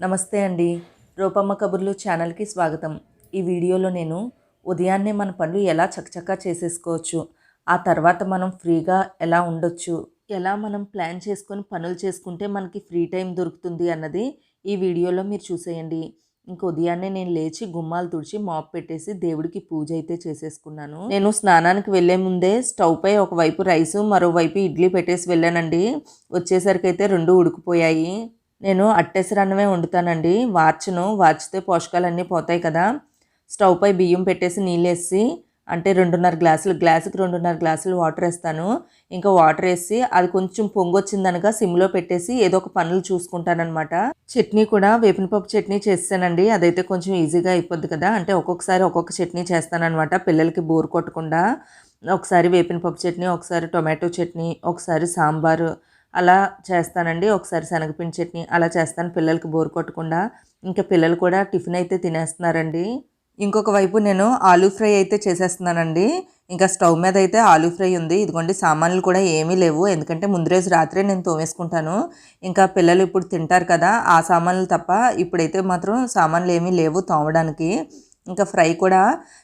నమస్తే అండి. రూపమ్మ కబుర్లు ఛానల్కి స్వాగతం. ఈ వీడియోలో నేను ఉదయాన్నే మన పనులు ఎలా చకచకా చేసేసుకోవచ్చు ఆ తర్వాత మనం ఫ్రీగా ఎలా ఉండొచ్చు ఎలా మనం ప్లాన్ చేసుకొని పనులు చేసుకుంటే మనకి ఫ్రీ టైం దొరుకుతుంది అన్నది ఈ వీడియోలో మీరు చూసేయండి. ఇంక ఉదయాన్నే నేను లేచి గుమ్మాలు తుడిచి మాప్ పెట్టేసి దేవుడికి పూజ అయితే చేసేసుకున్నాను. నేను స్నానానికి వెళ్ళే ముందే స్టవ్ పై ఒకవైపు రైసు మరోవైపు ఇడ్లీ పెట్టేసి వెళ్ళానండి. వచ్చేసరికి అయితే రెండు ఉడికిపోయాయి. నేను అట్టేసరన్నమే వండుతానండి. వార్చును. వార్చితే పోషకాలన్నీ పోతాయి కదా. స్టవ్ పై బియ్యం పెట్టేసి నీళ్ళు వేసి అంటే రెండున్నర గ్లాసులు గ్లాసుకి రెండున్నర గ్లాసులు వాటర్ వేస్తాను. ఇంకా వాటర్ వేసి అది కొంచెం పొంగొచ్చిందనగా సిమ్లో పెట్టేసి ఏదో ఒక పనులు చూసుకుంటానమాట చట్నీ కూడా వేపినపప్పు చట్నీ చేస్తానండి. అదైతే కొంచెం ఈజీగా అయిపోద్ది కదా. అంటే ఒక్కొక్కసారి ఒక్కొక్క చట్నీ చేస్తానమాట పిల్లలకి బోర్ కొట్టకుండా. ఒకసారి వేపినపప్పు చట్నీ ఒకసారి టొమాటో చట్నీ ఒకసారి సాంబారు. అలా చేస్తానండి. ఒకసారి శనగపిండి చట్నీ అలా చేస్తాను. పిల్లలకి బోర్ కొట్టకుండా. ఇంకా పిల్లలు కూడా టిఫిన్ అయితే తినేస్తున్నారండి. ఇంకొక వైపు నేను ఆలూ ఫ్రై అయితే చేసేస్తున్నానండి. ఇంకా స్టవ్ మీద అయితే ఆలూ ఫ్రై ఉంది. ఇదిగోండి సామాన్లు కూడా ఏమీ లేవు. ఎందుకంటే ముందు రోజు రాత్రే నేను తోమేసుకుంటాను. ఇంకా పిల్లలు ఇప్పుడు తింటారు కదా ఆ సామాన్లు తప్ప ఇప్పుడైతే మాత్రం సామాన్లు ఏమీ లేవు తోమడానికి. ఇంకా ఫ్రై కూడా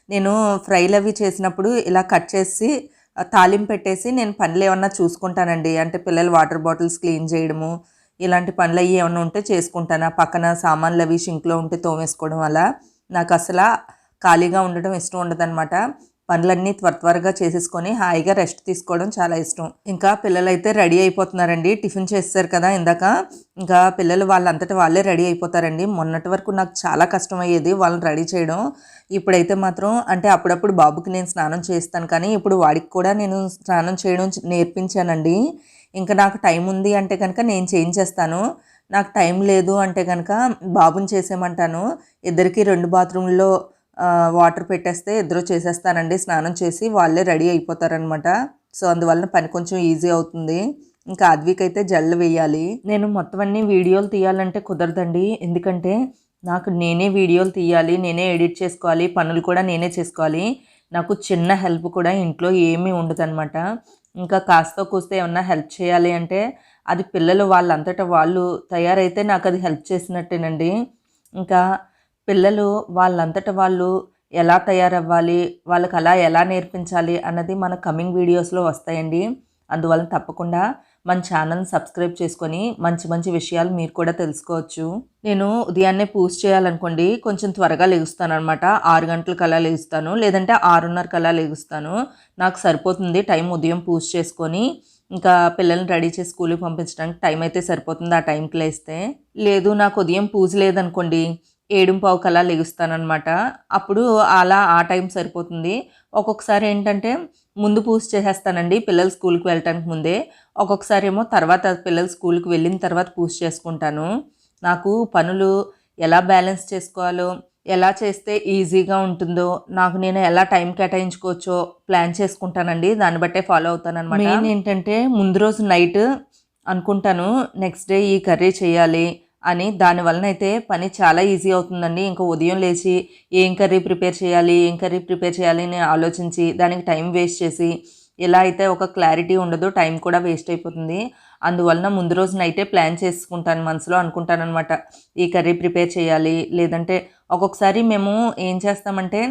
నేను ఫ్రైలు అవి చేసినప్పుడు ఇలా కట్ చేసి తాలింపు పెట్టేసి నేను పనులు ఏమన్నా చూసుకుంటానండి. అంటే పిల్లలు వాటర్ బాటిల్స్ క్లీన్ చేయడము ఇలాంటి పనులు అవి ఏమన్నా ఉంటే చేసుకుంటాను. ఆ పక్కన సామాన్లు అవి షింక్లో ఉంటే తోమేసుకోవడం వల్ల నాకు అసలు ఖాళీగా ఉండడం ఇష్టం ఉండదన్నమాట. పనులన్నీ త్వర త్వరగా చేసేసుకొని హాయిగా రెస్ట్ తీసుకోవడం చాలా ఇష్టం. ఇంకా పిల్లలు అయితే రెడీ అయిపోతున్నారండి. టిఫిన్ చేస్తారు కదా ఇందాక. ఇంకా పిల్లలు వాళ్ళంతటా వాళ్ళే రెడీ అయిపోతారండి. మొన్నటి వరకు నాకు చాలా కష్టం అయ్యేది వాళ్ళని రెడీ చేయడం. ఇప్పుడైతే మాత్రం అంటే అప్పుడప్పుడు బాబుకి నేను స్నానం చేస్తాను కానీ ఇప్పుడు వాడికి కూడా నేను స్నానం చేయడం నేర్పించానండి. ఇంకా నాకు టైం ఉంది అంటే కనుక నేను చేయించేస్తాను. నాకు టైం లేదు అంటే కనుక బాబుని చేసేయమంటాను. ఇద్దరికి రెండు బాత్రూంలో వాటర్ పెట్టేస్తే ఇద్దరు చేసేస్తానండి స్నానం చేసి వాళ్ళే రెడీ అయిపోతారనమాట. సో అందువలన పని కొంచెం ఈజీ అవుతుంది. ఇంకా ఆద్వికైతే జల్లు వేయాలి. నేను మొత్తం అన్ని వీడియోలు తీయాలంటే కుదరదండి. ఎందుకంటే నాకు నేనే వీడియోలు తీయాలి నేనే ఎడిట్ చేసుకోవాలి పనులు కూడా నేనే చేసుకోవాలి. నాకు చిన్న హెల్ప్ కూడా ఇంట్లో ఏమీ ఉండదన్నమాట ఇంకా కాస్త కూస్తే ఏమన్నా హెల్ప్ చేయాలి అంటే అది పిల్లలు వాళ్ళంతటా వాళ్ళు తయారైతే నాకు అది హెల్ప్ చేసినట్టేనండి. ఇంకా పిల్లలు వాళ్ళంతట వాళ్ళు ఎలా తయారవ్వాలి వాళ్ళకి అలా ఎలా నేర్పించాలి అన్నది మన కమింగ్ వీడియోస్లో వస్తాయండి. అందువలన తప్పకుండా మన ఛానల్ని సబ్స్క్రైబ్ చేసుకొని మంచి మంచి విషయాలు మీరు కూడా తెలుసుకోవచ్చు. నేను ఉదయాన్నే పూజ చేయాలనుకోండి కొంచెం త్వరగా లెగుస్తాను అనమాట ఆరు గంటలకు అలా లెగుస్తాను లేదంటే ఆరున్నర కలా లెగుస్తాను. నాకు సరిపోతుంది టైం ఉదయం పూజ చేసుకొని ఇంకా పిల్లల్ని రెడీ చేసి స్కూల్కి పంపించడానికి టైం అయితే సరిపోతుంది ఆ టైంకి లేస్తే. లేదు నాకు ఉదయం పూజ లేదనుకోండి ఏడుంపావు కల్లా లెగుస్తానమాట అప్పుడు అలా ఆ టైం సరిపోతుంది. ఒక్కొక్కసారి ఏంటంటే ముందు పూజ చేసేస్తానండి పిల్లలు స్కూల్కి వెళ్ళటానికి ముందే. ఒక్కొక్కసారి ఏమో తర్వాత పిల్లలు స్కూల్కి వెళ్ళిన తర్వాత పూజ చేసుకుంటాను. నాకు పనులు ఎలా బ్యాలెన్స్ చేసుకోవాలో ఎలా చేస్తే ఈజీగా ఉంటుందో నాకు నేను ఎలా టైం కేటాయించుకోవచ్చో ప్లాన్ చేసుకుంటానండి. దాన్ని బట్టే ఫాలో అవుతానమాట మెయిన్ ఏంటంటే ముందు రోజు నైట్ అనుకుంటాను నెక్స్ట్ డే ఈ కర్రీ చేయాలి అని దాని వలన అయితే పని చాలా ఈజీ అవుతుందండి. ఇంకా ఉదయం లేచి ఏం కర్రీ ప్రిపేర్ చేయాలి ఏం కర్రీ ప్రిపేర్ చేయాలి అని ఆలోచించి దానికి టైం వేస్ట్ చేసి ఇలా అయితే ఒక క్లారిటీ ఉండదు టైం కూడా వేస్ట్ అయిపోతుంది. అందువలన ముందు రోజు నైటే ప్లాన్ చేసుకుంటాను మనసులో అనుకుంటాను అనమాట ఈ కర్రీ ప్రిపేర్ చేయాలి లేదంటే ఒక్కొక్కసారి మేము ఏం చేస్తామంటే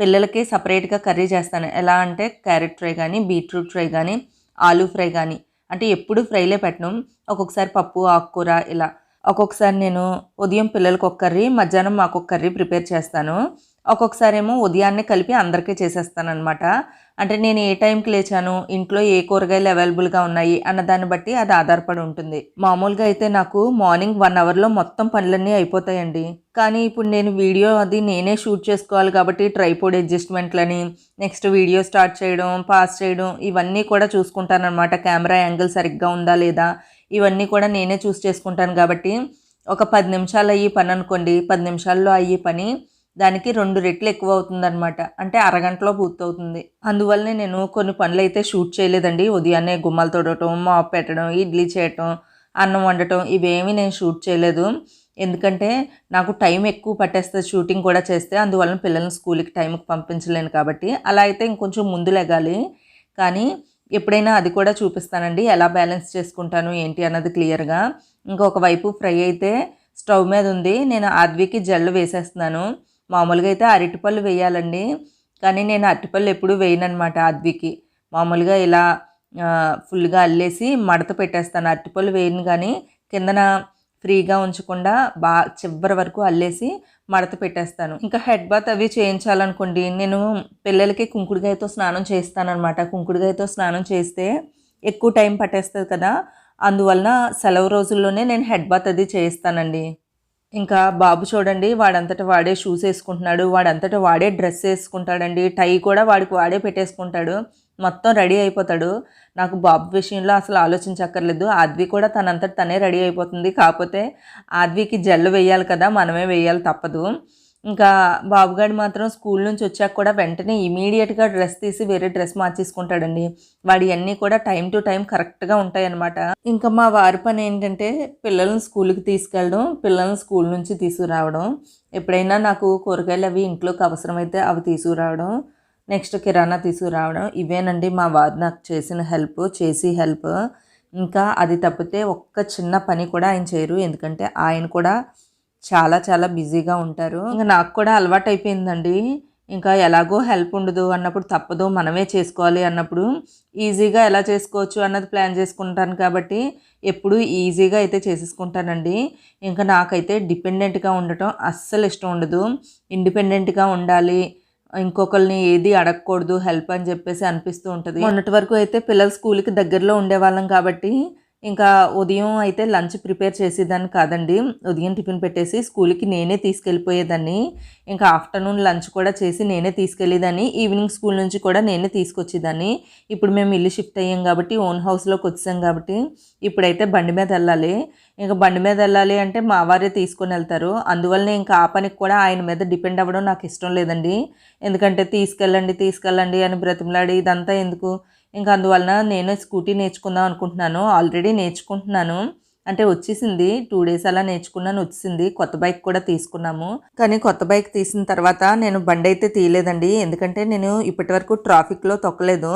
పిల్లలకి సపరేట్గా కర్రీ చేస్తాను. ఎలా అంటే క్యారెట్ ఫ్రై కానీ బీట్రూట్ ఫ్రై కానీ ఆలూ ఫ్రై కానీ అంటే ఎప్పుడు ఫ్రైలే పెట్టను. ఒక్కొక్కసారి పప్పు ఆకుకూర ఇలా ఒక్కొక్కసారి నేను ఉదయం పిల్లలకు ఒక కర్రీ మధ్యాహ్నం మాకు ఒక కర్రీ ప్రిపేర్ చేస్తాను. ఒక్కొక్కసారి ఏమో ఉదయాన్నే కలిపి అందరికీ చేసేస్తాను అనమాట అంటే నేను ఏ టైంకి లేచాను ఇంట్లో ఏ కూరగాయలు అవైలబుల్గా ఉన్నాయి అన్న దాన్ని బట్టి అది ఆధారపడి ఉంటుంది. మామూలుగా అయితే నాకు మార్నింగ్ వన్ అవర్లో మొత్తం పనులన్నీ అయిపోతాయండి. కానీ ఇప్పుడు నేను వీడియో అది నేనే షూట్ చేసుకోవాలి కాబట్టి ట్రైపోడ్ అడ్జస్ట్మెంట్లని నెక్స్ట్ వీడియో స్టార్ట్ చేయడం పాస్ చేయడం ఇవన్నీ కూడా చూసుకుంటాను అనమాట కెమెరా యాంగిల్ సరిగ్గా ఉందా లేదా ఇవన్నీ కూడా నేనే చూస్ చేసుకుంటాను కాబట్టి ఒక పది నిమిషాలు అయ్యి పని అనుకోండి పది నిమిషాల్లో అయ్యే పని దానికి రెండు రెట్లు ఎక్కువ అవుతుందన్నమాట అంటే అరగంటలో పూర్తవుతుంది. అందువల్లనే నేను కొన్ని పనులు అయితే షూట్ చేయలేదండి. ఉదయాన్నే గుమ్మలు తొడటం మాప్ పెట్టడం ఇడ్లీ చేయటం అన్నం వండటం ఇవేమీ నేను షూట్ చేయలేదు. ఎందుకంటే నాకు టైం ఎక్కువ పట్టేస్తుంది షూటింగ్ కూడా చేస్తే. అందువలన పిల్లల్ని స్కూల్కి టైంకి పంపించలేను కాబట్టి. అలా అయితే ఇంకొంచెం ముందు లెగాలి. కానీ ఎప్పుడైనా అది కూడా చూపిస్తానండి. ఎలా బ్యాలెన్స్ చేసుకుంటాను ఏంటి అన్నది క్లియర్గా. ఇంకొక వైపు ఫ్రై అయితే స్టవ్ మీద ఉంది. నేను ఆద్వికి జల్లు వేసేస్తున్నాను. మామూలుగా అయితే అరటిపళ్ళు వేయాలండి. కానీ నేను అరటిపళ్ళు ఎప్పుడూ వేయనమాట అద్వికి. మామూలుగా ఇలా ఫుల్గా అల్లేసి మడత పెట్టేస్తాను. అరటిపళ్ళు వేయను కానీ కిందన ఫ్రీగా ఉంచకుండా బాగా చివరి వరకు అల్లేసి మడత పెట్టేస్తాను. ఇంకా హెడ్ బాత్ అవి చేయించాలనుకోండి నేను పిల్లలకి కుంకుడుగాయతో స్నానం చేస్తానన్నమాట కుంకుడుగాయతో స్నానం చేస్తే ఎక్కువ టైం పట్టేస్తుంది కదా. అందువలన సెలవు రోజుల్లోనే నేను హెడ్ బాత్ అది చేయిస్తానండి. ఇంకా బాబు చూడండి వాడంతట వాడే షూస్ వేసుకుంటున్నాడు వాడంతట వాడే డ్రెస్ వేసుకుంటాడండి టై కూడా వాడికి వాడే పెట్టేసుకుంటాడు మొత్తం రెడీ అయిపోతాడు. నాకు బాబు విషయంలో అసలు ఆలోచించక్కర్లేదు ఆద్వి కూడా తనంతట తనే రెడీ అయిపోతుంది. కాకపోతే ఆద్వికి జల్లు వేయాలి కదా మనమే వేయాలి తప్పదు. ఇంకా బాబుగాడు మాత్రం స్కూల్ నుంచి వచ్చాక కూడా వెంటనే ఇమీడియట్గా డ్రెస్ తీసి వేరే డ్రెస్ మార్చేసుకుంటాడండి. వాడి అన్నీ కూడా టైం టు టైం కరెక్ట్గా ఉంటాయన్నమాట. ఇంకా మా వారి పని ఏంటంటే పిల్లల్ని స్కూల్కి తీసుకెళ్ళడం పిల్లల్ని స్కూల్ నుంచి తీసుకురావడం ఎప్పుడైనా నాకు కూరగాయలు అవి ఇంట్లోకి అవసరమైతే అవి తీసుకురావడం నెక్స్ట్ కిరాణా తీసుకురావడం ఇవేనండి మా వారు నాకు చేసిన హెల్ప్ చేసి హెల్ప్. ఇంకా అది తప్పితే ఒక్క చిన్న పని కూడా ఆయన చేయరు. ఎందుకంటే ఆయన కూడా చాలా చాలా బిజీగా ఉంటారు. ఇంకా నాకు కూడా అలవాటు అయిపోయిందండి ఇంకా ఎలాగో హెల్ప్ ఉండదు అన్నప్పుడు తప్పదు మనమే చేసుకోవాలి అన్నప్పుడు. ఈజీగా ఎలా చేసుకోవచ్చు అన్నది ప్లాన్ చేసుకుంటాను కాబట్టి ఎప్పుడు ఈజీగా అయితే చేసేసుకుంటానండి. ఇంకా నాకైతే డిపెండెంట్గా ఉండటం అస్సలు ఇష్టం ఉండదు. ఇండిపెండెంట్గా ఉండాలి ఇంకొకరిని ఏది అడగకూడదు హెల్ప్ అని చెప్పేసి అనిపిస్తూ ఉంటుంది. మొన్నటి వరకు అయితే పిల్లలు స్కూల్కి దగ్గరలో ఉండేవాళ్ళం కాబట్టి ఇంకా ఉదయం అయితే లంచ్ ప్రిపేర్ చేసేదాన్ని కాదండి. ఉదయం టిఫిన్ పెట్టేసి స్కూల్కి నేనే తీసుకెళ్ళిపోయేదాన్ని. ఇంకా ఆఫ్టర్నూన్ లంచ్ కూడా చేసి నేనే తీసుకెళ్ళేదాన్ని. ఈవినింగ్ స్కూల్ నుంచి కూడా నేనే తీసుకొచ్చేదాన్ని. ఇప్పుడు మేము ఇల్లు షిఫ్ట్ అయ్యాం కాబట్టి ఓన్ హౌస్లోకి వచ్చాం కాబట్టి ఇప్పుడైతే బండి మీద వెళ్ళాలి. ఇంకా బండి మీద వెళ్ళాలి అంటే మా వారే తీసుకొని వెళ్తారు. అందువల్లనే ఇంకా ఆ పనికి కూడా ఆయన మీద డిపెండ్ అవ్వడం నాకు ఇష్టం లేదండి. ఎందుకంటే తీసుకెళ్ళండి తీసుకెళ్ళండి అని బ్రతిమలాడి ఇదంతా ఎందుకు? ఇంకా అందువలన నేను స్కూటీ నేర్చుకుందాం అనుకుంటున్నాను. ఆల్రెడీ నేర్చుకుంటున్నాను. అంటే వచ్చేసింది. టూ డేస్ అలా నేర్చుకున్నాను. వచ్చింది కొత్త బైక్ కూడా తీసుకున్నాము. కానీ కొత్త బైక్ తీసిన తర్వాత నేను బండి అయితే తీయలేదండి. ఎందుకంటే నేను ఇప్పటి వరకు ట్రాఫిక్లో తొక్కలేదు.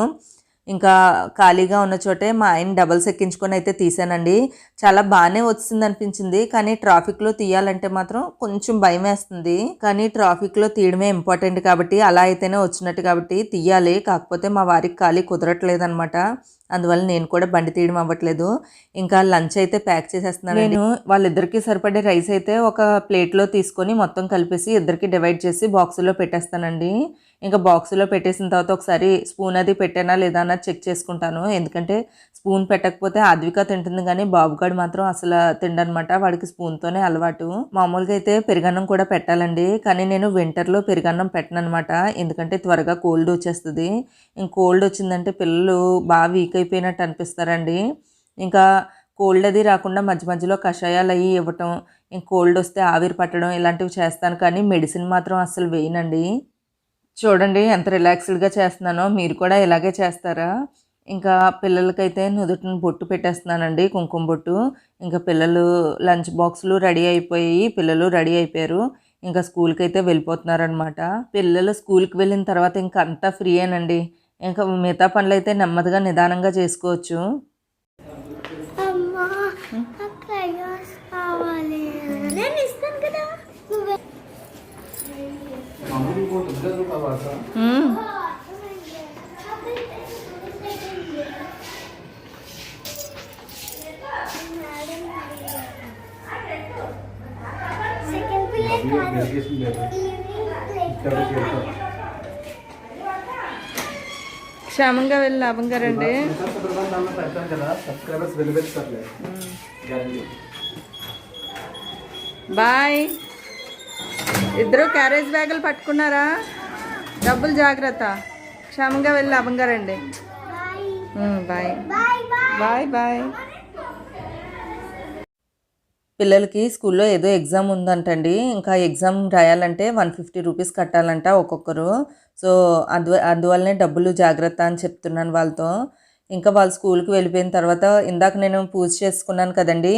ఇంకా ఖాళీగా ఉన్న చోటే మా ఆయన డబల్స్ ఎక్కించుకొని అయితే తీసానండి చాలా బాగానే వచ్చింది అనిపించింది కానీ ట్రాఫిక్లో తీయాలంటే మాత్రం కొంచెం భయం వేస్తుంది. కానీ ట్రాఫిక్లో తీయడమే ఇంపార్టెంట్ కాబట్టి అలా అయితేనే వచ్చినట్టు కాబట్టి తీయాలి. కాకపోతే మా వారికి ఖాళీ కుదరట్లేదు అనమాట అందువల్ల నేను కూడా బండి తీయడం అవ్వట్లేదు. ఇంకా లంచ్ అయితే ప్యాక్ చేసేస్తున్నాను నేను వాళ్ళిద్దరికి సరిపడే రైస్ అయితే ఒక ప్లేట్లో తీసుకొని మొత్తం కలిపేసి ఇద్దరికి డివైడ్ చేసి బాక్సులో పెట్టేస్తానండి. ఇంకా బాక్సులో పెట్టేసిన తర్వాత ఒకసారి స్పూన్ అది పెట్టానా లేదా అన్నది చెక్ చేసుకుంటాను. ఎందుకంటే స్పూన్ పెట్టకపోతే ఆద్విక తింటుంది కానీ బాబుగాడు మాత్రం అసలు తిండనమాట. వాడికి స్పూన్తోనే అలవాటు. మామూలుగా అయితే పెరుగన్నం కూడా పెట్టాలండి. కానీ నేను వింటర్లో పెరుగన్నం పెట్టనమాట ఎందుకంటే త్వరగా కోల్డ్ వచ్చేస్తుంది. ఇంక కోల్డ్ వచ్చిందంటే పిల్లలు బాగా వీక్ అయిపోయినట్టు అనిపిస్తారండి. ఇంకా కోల్డ్ అది రాకుండా మధ్య మధ్యలో కషాయాలు అవి ఇవ్వటం ఇంక కోల్డ్ వస్తే ఆవిరి పట్టడం ఇలాంటివి చేస్తాను. కానీ మెడిసిన్ మాత్రం అస్సలు వేయనండి. చూడండి ఎంత రిలాక్స్డ్గా చేస్తున్నానో. మీరు కూడా ఇలాగే చేస్తారా? ఇంకా పిల్లలకైతే నుదుటిని బొట్టు పెట్టేస్తున్నానండి కుంకుమ బొట్టు. ఇంకా పిల్లలు లంచ్ బాక్సులు రెడీ అయిపోయి పిల్లలు రెడీ అయిపోయారు. ఇంకా స్కూల్కి అయితే వెళ్ళిపోతున్నారనమాట పిల్లలు స్కూల్కి వెళ్ళిన తర్వాత ఇంకా అంతా ఫ్రీయేనండి. ఇంకా మిగతా పనులు అయితే నెమ్మదిగా నిదానంగా చేసుకోవచ్చు. అమ్మా కావాలి నేను క్షేమంగా వెళ్ళి లాభంగా రండి బాయ్. ఇద్దరు క్యారేజ్ బ్యాగులు పట్టుకున్నారా? డబ్బులు జాగ్రత్త. క్షేమంగా వెళ్ళి లాభంగా రండి. Bye bye bye bye bye పిల్లలకి స్కూల్లో ఏదో ఎగ్జామ్ ఉందంటండి. ఇంకా ఎగ్జామ్ రాయాలంటే వన్ ఫిఫ్టీ రూపీస్ కట్టాలంట ఒక్కొక్కరు. సో అందు అందువల్లనే డబ్బులు జాగ్రత్త అని చెప్తున్నాను వాళ్ళతో. ఇంకా వాళ్ళు స్కూల్కి వెళ్ళిపోయిన తర్వాత ఇందాక నేను పూజ చేసుకున్నాను కదండి.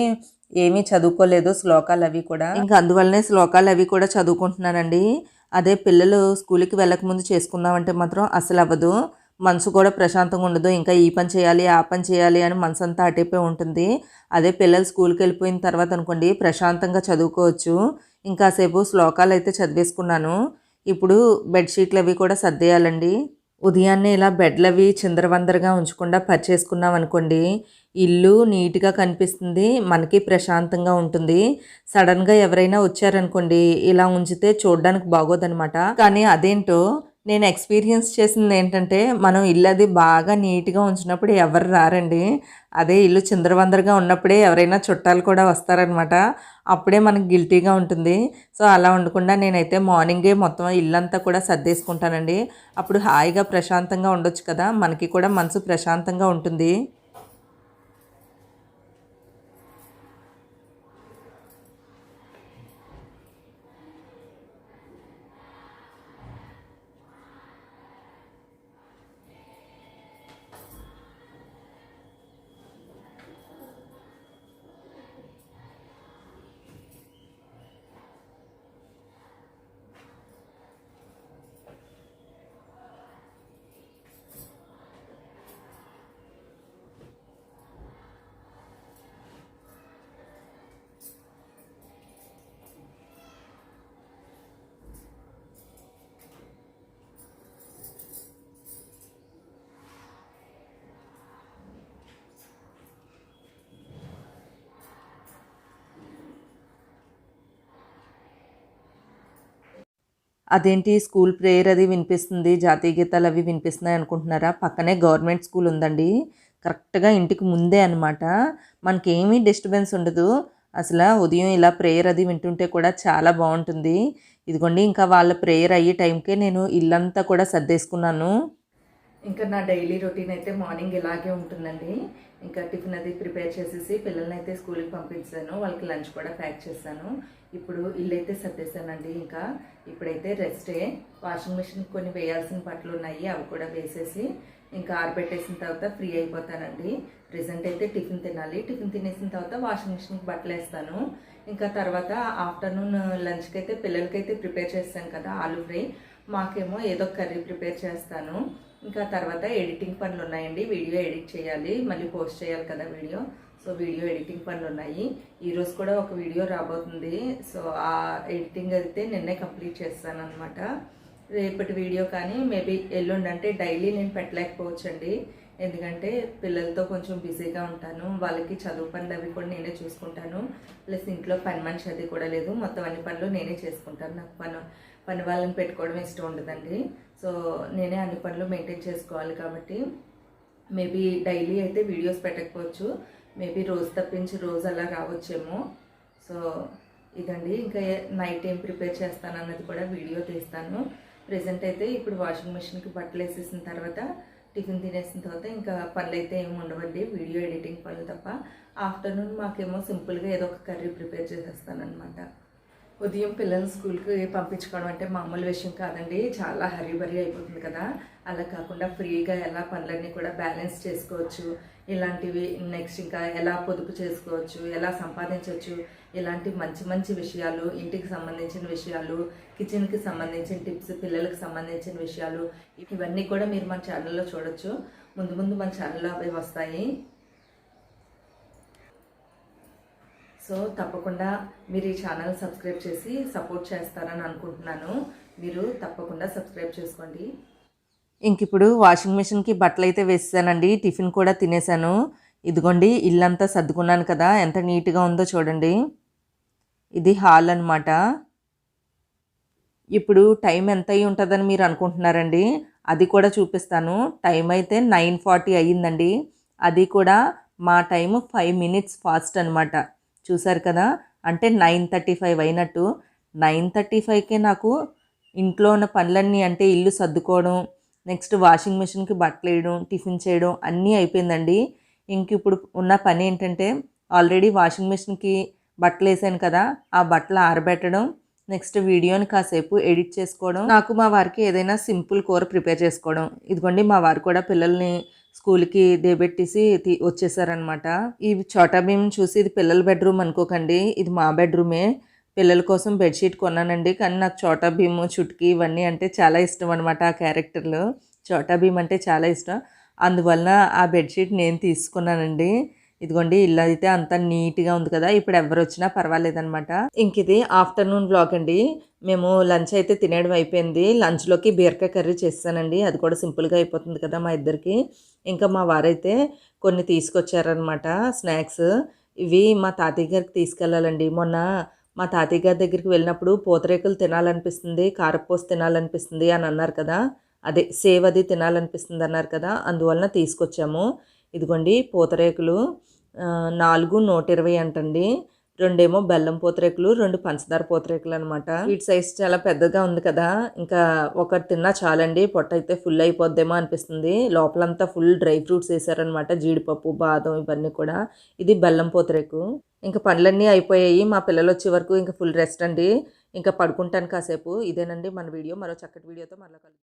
ఏమీ చదువుకోలేదు శ్లోకాలు అవి కూడా. ఇంకా అందువల్లనే శ్లోకాలు అవి కూడా చదువుకుంటున్నానండి. అదే పిల్లలు స్కూల్కి వెళ్ళకముందు చేసుకుందామంటే మాత్రం అసలు అవ్వదు మనసు కూడా ప్రశాంతంగా ఉండదు. ఇంకా ఈ పని చేయాలి ఆ పని చేయాలి అని మనసు అంతా అటైపోయి ఉంటుంది. అదే పిల్లలు స్కూల్కి వెళ్ళిపోయిన తర్వాత అనుకోండి ప్రశాంతంగా చదువుకోవచ్చు. ఇంకాసేపు శ్లోకాలు అయితే చదివేసుకున్నాను. ఇప్పుడు బెడ్షీట్లు అవి కూడా సర్దేయాలండి. ఉదయాన్నే ఇలా బెడ్లు అవి చిందరవందరగా ఉంచకుండా పరిచేసుకున్నాం అనుకోండి ఇల్లు నీట్గా కనిపిస్తుంది మనకి ప్రశాంతంగా ఉంటుంది. సడన్గా ఎవరైనా వచ్చారనుకోండి ఇలా ఉంచితే చూడడానికి బాగోదనమాట. కానీ అదేంటో నేను ఎక్స్పీరియన్స్ చేసింది ఏంటంటే మనం ఇల్లు అది బాగా నీట్గా ఉంచినప్పుడు ఎవరు రారండి. అదే ఇల్లు చిందరవందరగా ఉన్నప్పుడే ఎవరైనా చుట్టాలు కూడా వస్తారనమాట. అప్పుడే మనకి గిల్టీగా ఉంటుంది. సో అలా ఉండకుండా నేనైతే మార్నింగే మొత్తం ఇల్లంతా కూడా సర్దేసుకుంటానండి. అప్పుడు హాయిగా ప్రశాంతంగా ఉండొచ్చు కదా. మనకి కూడా మనసు ప్రశాంతంగా ఉంటుంది. అదేంటి స్కూల్ ప్రేయర్ అది వినిపిస్తుంది జాతీయ గీతాలు అవి వినిపిస్తున్నాయి అనుకుంటున్నారా? పక్కనే గవర్నమెంట్ స్కూల్ ఉందండి. కరెక్ట్గా ఇంటికి ముందే అనమాట మనకి డిస్టర్బెన్స్ ఉండదు. అసలు ఉదయం ఇలా ప్రేయర్ అది వింటుంటే కూడా చాలా బాగుంటుంది. ఇదిగోండి ఇంకా వాళ్ళ ప్రేయర్ అయ్యే టైంకే నేను ఇల్లంతా కూడా సర్దేసుకున్నాను. ఇంకా నా డైలీ రొటీన్ అయితే మార్నింగ్ ఇలాగే ఉంటుందండి. ఇంకా టిఫిన్ అది ప్రిపేర్ చేసేసి పిల్లల్ని అయితే స్కూల్కి పంపించాను వాళ్ళకి లంచ్ కూడా ప్యాక్ చేశాను ఇప్పుడు ఇల్లు అయితే సర్దేశానండి ఇంకా. ఇప్పుడైతే రెస్టే. వాషింగ్ మిషన్ కొన్ని వేయాల్సిన బట్టలు ఉన్నాయి. అవి కూడా వేసేసి ఇంకా ఆరబెట్టేసిన తర్వాత ఫ్రీ అయిపోతానండి. ప్రజెంట్ అయితే టిఫిన్ తినాలి. టిఫిన్ తినేసిన తర్వాత వాషింగ్ మిషన్కి బట్టలు వేస్తాను. ఇంకా తర్వాత ఆఫ్టర్నూన్ లంచ్కి అయితే పిల్లలకైతే ప్రిపేర్ చేస్తాను కదా ఆలూ ఫ్రై. మాకేమో ఏదో కర్రీ ప్రిపేర్ చేస్తాను. ఇంకా తర్వాత ఎడిటింగ్ పనులు ఉన్నాయండి వీడియో ఎడిట్ చేయాలి. మళ్ళీ పోస్ట్ చేయాలి కదా వీడియో. సో వీడియో ఎడిటింగ్ పనులు ఉన్నాయి ఈరోజు కూడా ఒక వీడియో రాబోతుంది. సో ఆ ఎడిటింగ్ అయితే నిన్నే కంప్లీట్ చేస్తాను అనమాట రేపటి వీడియో కానీ మేబీ ఎల్లుండి అంటే డైలీ నేను పెట్టలేకపోవచ్చండి. ఎందుకంటే పిల్లలతో కొంచెం బిజీగా ఉంటాను. వాళ్ళకి చదువు పనులు అవి కూడా నేనే చూసుకుంటాను. ప్లస్ ఇంట్లో పని మనిషి అది కూడా లేదు. మొత్తం అన్ని పనులు నేనే చేసుకుంటాను. నాకు పను పని వాళ్ళని పెట్టుకోవడం ఇష్టం ఉండదండి. సో నేనే అన్ని పనులు మెయింటైన్ చేసుకోవాలి కాబట్టి మేబీ డైలీ అయితే వీడియోస్ పెట్టకపోవచ్చు. మేబీ రోజు తప్పించి రోజు అలా రావచ్చేమో. సో ఇదండి. ఇంకా నైట్ ఏం ప్రిపేర్ చేస్తాను అన్నది కూడా వీడియో తీస్తాను. ప్రెసెంట్ అయితే ఇప్పుడు వాషింగ్ మిషన్కి బట్టలు వేసేసిన తర్వాత టిఫిన్ తినేసిన తర్వాత ఇంకా పనులు అయితే ఏమి ఉండవండి. వీడియో ఎడిటింగ్ పనులు తప్ప. ఆఫ్టర్నూన్ మాకేమో సింపుల్గా ఏదో ఒక కర్రీ ప్రిపేర్ చేసేస్తాను అనమాట ఉదయం పిల్లల్ని స్కూల్కి పంపించుకోవడం అంటే మామూలు విషయం కాదండి. చాలా హరీబరీ అయిపోతుంది కదా. అలా కాకుండా ఫ్రీగా ఎలా పనులన్నీ కూడా బ్యాలెన్స్ చేసుకోవచ్చు. ఇలాంటివి నెక్స్ట్ ఇంకా ఎలా పొదుపు చేసుకోవచ్చు ఎలా సంపాదించవచ్చు ఇలాంటి మంచి మంచి విషయాలు ఇంటికి సంబంధించిన విషయాలు కిచెన్కి సంబంధించిన టిప్స్ పిల్లలకు సంబంధించిన విషయాలు ఇవన్నీ కూడా మీరు మన ఛానల్లో చూడొచ్చు. ముందు ముందు మన ఛానల్లో అవి వస్తాయి. సో తప్పకుండా మీరు ఈ ఛానల్ సబ్స్క్రైబ్ చేసి సపోర్ట్ చేస్తారని అనుకుంటున్నాను. మీరు తప్పకుండా సబ్స్క్రైబ్ చేసుకోండి. ఇంక ఇప్పుడు వాషింగ్ మిషన్కి బట్టలు అయితే వేసేసానండి. టిఫిన్ కూడా తినేసాను. ఇదిగోండి ఇల్లంతా సర్దుకున్నాను కదా ఎంత నీట్గా ఉందో చూడండి. ఇది హాల్ అన్నమాట. ఇప్పుడు టైం ఎంత అయి ఉంటుందని మీరు అనుకుంటున్నారండి? అది కూడా చూపిస్తాను. టైం అయితే నైన్ ఫార్టీ అయ్యిందండి. అది కూడా మా టైం ఫైవ్ మినిట్స్ ఫాస్ట్ అనమాట చూసారు కదా? అంటే నైన్ థర్టీ ఫైవ్ అయినట్టు. నైన్ థర్టీ ఫైవ్కే నాకు ఇంట్లో ఉన్న పనులన్నీ అంటే ఇల్లు సర్దుకోవడం నెక్స్ట్ వాషింగ్ మిషన్కి బట్టలు వేయడం టిఫిన్ చేయడం అన్నీ అయిపోయిందండి. ఇంక ఇప్పుడు ఉన్న పని ఏంటంటే ఆల్రెడీ వాషింగ్ మిషన్కి బట్టలు వేసాను కదా ఆ బట్టలు ఆరబెట్టడం నెక్స్ట్ వీడియోని కాసేపు ఎడిట్ చేసుకోవడం నాకు మా వారికి ఏదైనా సింపుల్ కూర ప్రిపేర్ చేసుకోవడం. ఇదిగోండి మా వారు కూడా పిల్లల్ని స్కూల్కి దేబెట్టేసి తీ వచ్చేసారనమాట ఈ చోటా భీమ్ చూసి ఇది పిల్లల బెడ్రూమ్ అనుకోకండి. ఇది మా బెడ్రూమే. పిల్లల కోసం బెడ్షీట్ కొన్నానండి. కానీ నాకు చోటా భీము చుట్కీ ఇవన్నీ అంటే చాలా ఇష్టం అనమాట ఆ క్యారెక్టర్లు. చోటా భీమ్ అంటే చాలా ఇష్టం. అందువలన ఆ బెడ్షీట్ నేను తీసుకున్నానండి. ఇదిగోండి ఇల్లు అయితే అంత నీట్గా ఉంది కదా. ఇప్పుడు ఎవరు వచ్చినా పర్వాలేదనమాట ఇంక ఇది ఆఫ్టర్నూన్ బ్లాగ్ అండి. మేము లంచ్ అయితే తినేయడం అయిపోయింది. లంచ్లోకి బీరకాయ కర్రీ చేస్తానండి. అది కూడా సింపుల్గా అయిపోతుంది కదా మా ఇద్దరికి. ఇంకా మా వారైతే కొన్ని తీసుకొచ్చారనమాట స్నాక్స్. ఇవి మా తాతయ్య గారికి తీసుకెళ్ళాలండి. మొన్న మా తాతయ్య గారి దగ్గరికి వెళ్ళినప్పుడు పూతరేకులు తినాలనిపిస్తుంది కారపూస తినాలనిపిస్తుంది అని అన్నారు కదా. అదే సేవ్ అది తినాలనిపిస్తుంది అన్నారు కదా. అందువలన తీసుకొచ్చాము. ఇదిగోండి పూతరేకులు నాలుగు నూట ఇరవై అంటండి. రెండేమో బెల్లం పూతరేకులు రెండు పంచదార పూతరేకులు అనమాట వీటి సైజ్ చాలా పెద్దగా ఉంది కదా. ఇంకా ఒకటి తిన్నా చాలండి. పొట్ట అయితే ఫుల్ అయిపోద్దేమో అనిపిస్తుంది. లోపలంతా ఫుల్ డ్రై ఫ్రూట్స్ వేసారనమాట జీడిపప్పు బాదం ఇవన్నీ కూడా. ఇది బెల్లం పూతరేకు. ఇంకా పనులన్నీ అయిపోయాయి. మా పిల్లలు వచ్చే వరకు ఇంకా ఫుల్ రెస్ట్ అండి. ఇంకా పడుకుంటాను కాసేపు. ఇదేనండి మన వీడియో. మరో చక్కటి వీడియోతో మళ్ళీ కలుగుతాం